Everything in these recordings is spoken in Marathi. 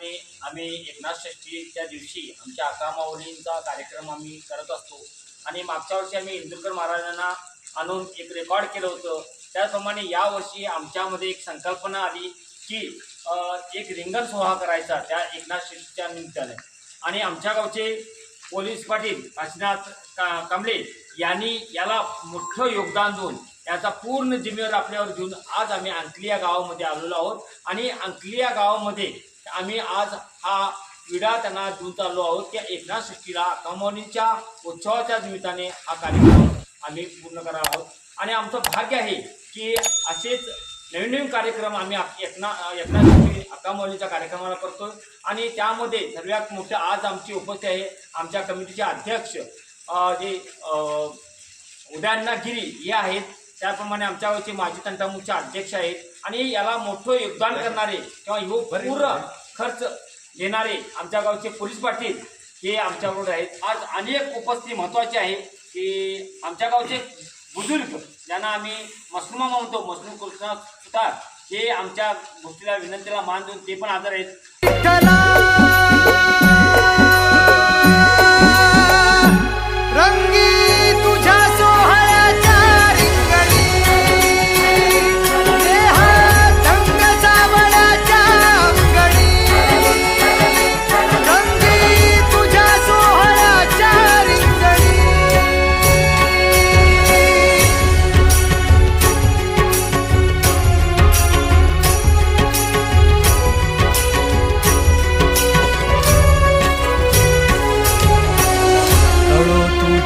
आणि आम्ही एकनाथ षष्ठीच्या दिवशी आमच्या अकामावलींचा कार्यक्रम आम्ही करत असतो. आणि मागच्या वर्षी आम्ही इंदुरकर महाराजांना आणून एक रेकॉर्ड केलं होतं. त्याचप्रमाणे यावर्षी आमच्यामध्ये एक संकल्पना आली की एक रिंगण सोहळा करायचा त्या एकनाथ षष्टीच्या निमित्ताने. आणि आमच्या गावचे पोलीस पाटील काशीनाथ का कांबळे यांनी याला मोठं योगदान देऊन याचा पूर्ण जिम्मेवारी आपल्यावर घेऊन आज आम्ही अंकली या गावामध्ये आलेलो आहोत. आणि अंकली या गावामध्ये आम्ही आज हा विडा त्यांना देऊन चाललो आहोत. की एकनाथ षष्ठीला कमावणीच्या उत्सवाच्या निमित्ताने हा कार्यक्रम आम्ही पूर्ण करणार आहोत. आणि आमचं भाग्य आहे की असेच नवीन नवीन कार्यक्रम आम्ही एकना एकनाथ षष्ठी अकामौलीच्या कार्यक्रमाला करतोय. आणि त्यामध्ये सर्वात मोठं आज आमची उपस्थिती आहे आमच्या कमिटीचे अध्यक्ष जे अ, उदयण्णा गिरी हे आहेत. त्याप्रमाणे आमच्या माजी तंटामुखचे अध्यक्ष आहेत. आणि याला मोठं योगदान करणारे किंवा ह्यो पूर्ण खर्च घेणारे आमच्या गावचे पोलीस पाटील हे आमच्याबरोबर आहेत. आज अनेक उपस्थिती महत्त्वाची आहे की आमच्या गावचे बुजुर्ग ज्यांना आम्ही मसनुमा म्हणतो मसनू कृष्ण सुतार हे आमच्या गोष्टीला विनंतीला मान देऊन ते पण आजार आहेत.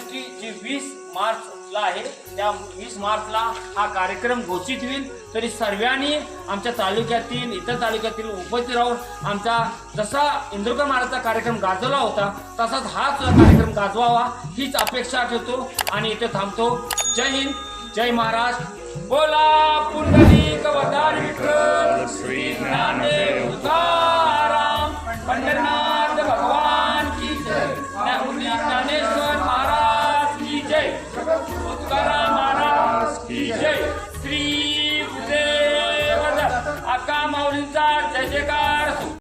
एकनाथ जी वीस मार्चला आहे त्या वीस मार्चला हा कार्यक्रम घोषित होईल. तरी सर्वांनी आमच्या तालुक्यातील इतर तालुक्यातील उपस्थित राहून आमचा जसा इंदुरकर महाराजचा कार्यक्रम गाजवला होता तसाच हाच कार्यक्रम गाजवावा हीच अपेक्षा ठेवतो आणि इथे थांबतो. जय हिंद जय महाराज बोला पुंडली 接到